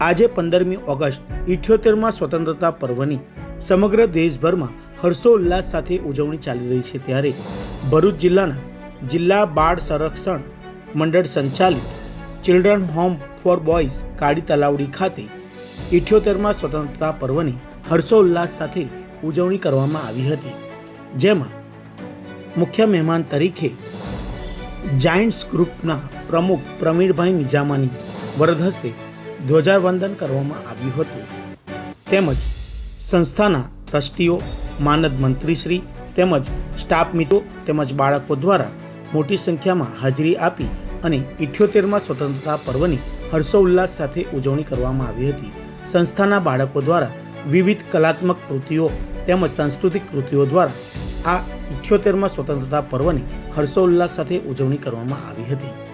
આજે પંદરમી ઓગસ્ટ, ઇઠ્યોતેરમાં સ્વતંત્રતા પર્વની સમગ્ર દેશભરમાં હર્ષોલ્લાસ સાથે ઉજવણી ચાલી રહી છે ત્યારે ભરૂચ જિલ્લાના જિલ્લા બાળ સંરક્ષણ મંડળ સંચાલિત ચિલ્ડ્રન હોમ ફોર બોયઝ કાળી તલાવડી ખાતે ઇઠ્યોતેરમાં સ્વતંત્રતા પર્વની હર્ષોલ્લાસ સાથે ઉજવણી કરવામાં આવી હતી. જેમાં મુખ્ય મહેમાન તરીકે જાયન્ટ્સ ગ્રુપના પ્રમુખ પ્રવીણભાઈ નિજામાની વરદ હસ્તે ધ્વજાવંદન કરવામાં આવ્યું હતું. તેમજ સંસ્થાના ટ્રસ્ટીઓ, માનદ મંત્રીશ્રી તેમજ સ્ટાફ મિત્રો તેમજ બાળકો દ્વારા મોટી સંખ્યામાં હાજરી આપી અને ઇઠ્યોતેરમાં સ્વતંત્રતા પર્વની હર્ષોલ્લાસ સાથે ઉજવણી કરવામાં આવી હતી. સંસ્થાના બાળકો દ્વારા વિવિધ કલાત્મક કૃતિઓ તેમજ સાંસ્કૃતિક કૃતિઓ દ્વારા આ ઇઠ્યોતેરમાં સ્વતંત્રતા પર્વની હર્ષોલ્લાસ સાથે ઉજવણી કરવામાં આવી હતી.